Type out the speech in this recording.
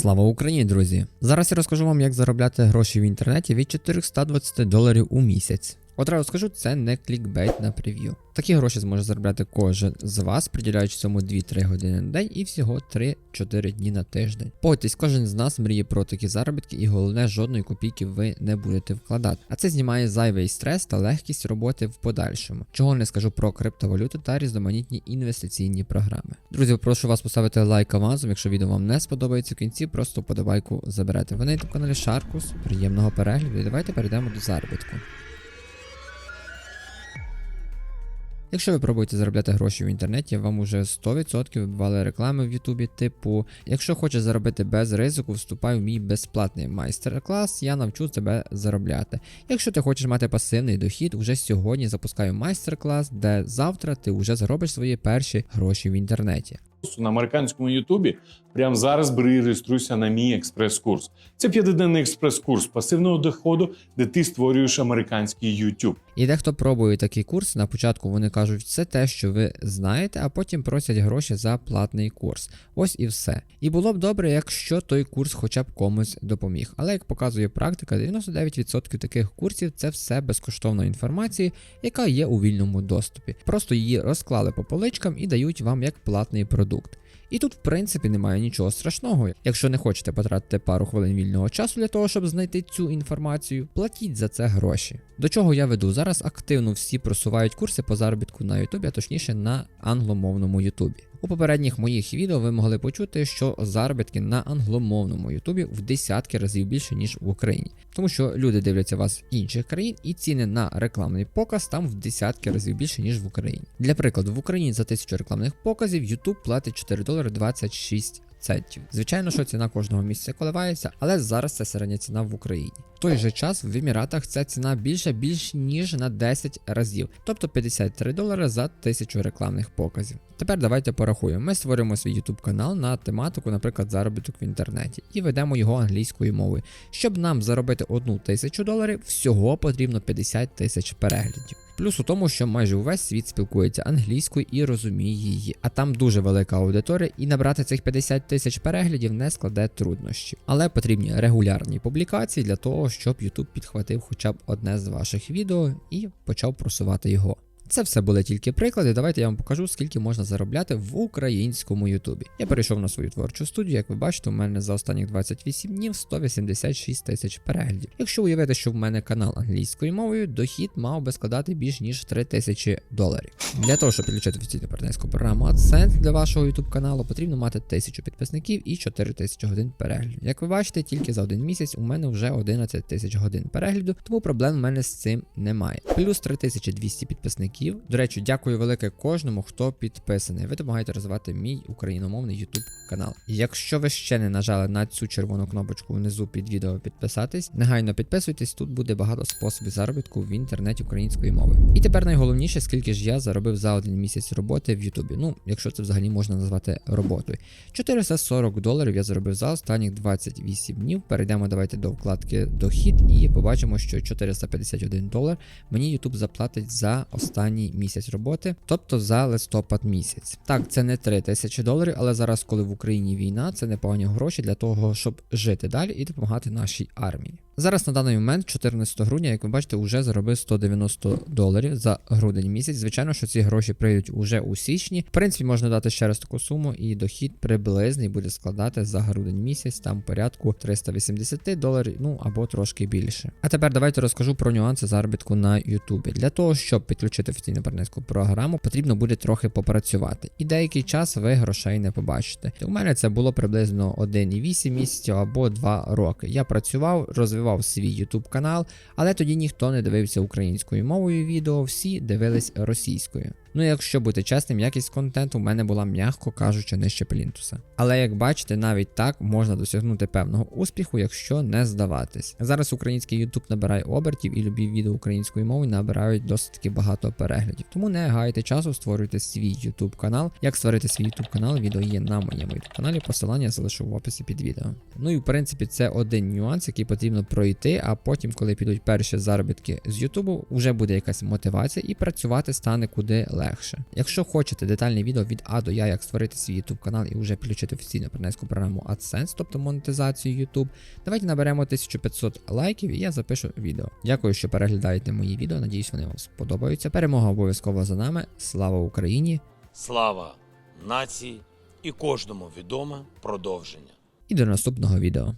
Слава Україні, друзі! Зараз я розкажу вам, як заробляти гроші в інтернеті від 420 доларів у місяць. Одразу скажу, це не клікбейт на прев'ю. Такі гроші зможе заробляти кожен з вас, приділяючи цьому 2-3 години на день і всього 3-4 дні на тиждень. Погодьтесь, кожен з нас мріє про такі заробітки, і головне, жодної копійки ви не будете вкладати. А це знімає зайвий стрес та легкість роботи в подальшому. Чого не скажу про криптовалюту та різноманітні інвестиційні програми. Друзі, прошу вас поставити лайк авансом, якщо відео вам не сподобається в кінці, просто подобайку заберете. Ви на каналі Шаркус. Приємного перегляду і давайте перейдемо до заробітку. Якщо ви пробуєте заробляти гроші в інтернеті, вам уже 100% вибивали реклами в Ютубі, типу, якщо хочеш заробити без ризику, вступай в мій безплатний майстер-клас, я навчу тебе заробляти. Якщо ти хочеш мати пасивний дохід, уже сьогодні запускаю майстер-клас, де завтра ти вже заробиш свої перші гроші в інтернеті. На американському Ютубі. Прямо зараз бери реєструйся на мій експрес-курс. Це п'ятиденний експрес-курс пасивного доходу, де ти створюєш американський Ютуб. І дехто пробує такий курс. На початку вони кажуть, це те, що ви знаєте, а потім просять гроші за платний курс. Ось і все. І було б добре, якщо той курс хоча б комусь допоміг. Але як показує практика, 99% таких курсів це все безкоштовна інформація, яка є у вільному доступі. Просто її розклали по поличкам і дають вам як платний продукт. І тут, в принципі, немає нічого страшного. Якщо не хочете потратити пару хвилин вільного часу для того, щоб знайти цю інформацію, платіть за це гроші. До чого я веду? Зараз активно всі просувають курси по заробітку на Ютубі, а точніше на англомовному Ютубі. У попередніх моїх відео ви могли почути, що заробітки на англомовному Ютубі в десятки разів більше, ніж в Україні. Тому що люди дивляться вас з інших країн, і ціни на рекламний показ там в десятки разів більше, ніж в Україні. Для прикладу, в Україні за тисячу рекламних показів YouTube платить 4 долари 26 центів. Звичайно, що ціна кожного місяця коливається, але зараз це середня ціна в Україні. Той же час в Еміратах ця ціна більша більш ніж на 10 разів, тобто 53 долари за тисячу рекламних показів. Тепер давайте порахуємо. Ми створюємо свій YouTube канал на тематику, наприклад, заробіток в інтернеті, і ведемо його англійською мовою. Щоб нам заробити одну тисячу доларів, всього потрібно 50 тисяч переглядів. Плюс у тому, що майже увесь світ спілкується англійською і розуміє її, а там дуже велика аудиторія, і набрати цих 50 тисяч переглядів не складе труднощі. Але потрібні регулярні публікації для того, щоб YouTube підхватив хоча б одне з ваших відео і почав просувати його. Це все були тільки приклади. Давайте я вам покажу, скільки можна заробляти в українському Ютубі. Я перейшов на свою творчу студію. Як ви бачите, у мене за останніх 28 днів 186 тисяч переглядів. Якщо уявити, що в мене канал англійською мовою, дохід мав би складати більш ніж 3 тисячі доларів. Для того, щоб підключити офіційну партнерську програму AdSense для вашого YouTube каналу, потрібно мати 1000 підписників і 4000 годин перегляду. Як ви бачите, тільки за один місяць у мене вже 11 тисяч годин перегляду, тому проблем в мене з цим немає. Плюс 3200 підписників. До речі, дякую велике кожному, хто підписаний. Ви допомагаєте розвивати мій україномовний YouTube канал. Якщо ви ще не нажали на цю червону кнопочку внизу під відео підписатись, негайно підписуйтесь, тут буде багато способів заробітку в інтернеті української мови. І тепер найголовніше, скільки ж я заробив за один місяць роботи в Ютубі. Ну, якщо це взагалі можна назвати роботою. 440 доларів я заробив за останніх 28 днів. Перейдемо давайте до вкладки дохід і побачимо, що 451 долар мені YouTube заплатить за останній місяць роботи, тобто за листопад місяць. Так, це не 3 тисячі доларів, але зараз, коли в Україні війна, це непогані гроші для того, щоб жити далі і допомагати нашій армії. Зараз на даний момент, 14 грудня, як ви бачите, вже заробив 190 доларів за грудень місяць. Звичайно, що ці гроші прийдуть уже у січні. В принципі, можна дати ще раз таку суму, і дохід приблизний буде складати за грудень місяць, там порядку 380 доларів, ну або трошки більше. А тепер давайте розкажу про нюанси заробітку на Ютубі. Для того, щоб підключити офіційну партнерську програму, потрібно буде трохи попрацювати. І деякий час ви грошей не побачите. У мене це було приблизно 1,8 місяців або 2 роки. Я працював, розвивав свій YouTube канал, але тоді ніхто не дивився українською мовою відео, всі дивились російською. Ну, якщо бути чесним, якість контенту в мене була, м'яко кажучи, нижче плінтуса. Але як бачите, навіть так можна досягнути певного успіху, якщо не здаватись. Зараз український YouTube набирає обертів і любі відео української мови набирають досить таки багато переглядів. Тому не гайте часу, створюйте свій YouTube канал. Як створити свій YouTube канал, відео є на моєму YouTube каналі. Посилання залишу в описі під відео. Ну і в принципі це один нюанс, який потрібно пройти, а потім, коли підуть перші заробітки з YouTube, вже буде якась мотивація і працювати стане куди легше легше. Якщо хочете детальне відео від А до Я, як створити свій YouTube канал і вже підключити офіційну партнерську програму AdSense, тобто монетизацію YouTube, давайте наберемо 1500 лайків і я запишу відео. Дякую, що переглядаєте мої відео. Надіюсь, вони вам сподобаються. Перемога обов'язково за нами. Слава Україні! Слава нації і кожному відоме продовження. І до наступного відео.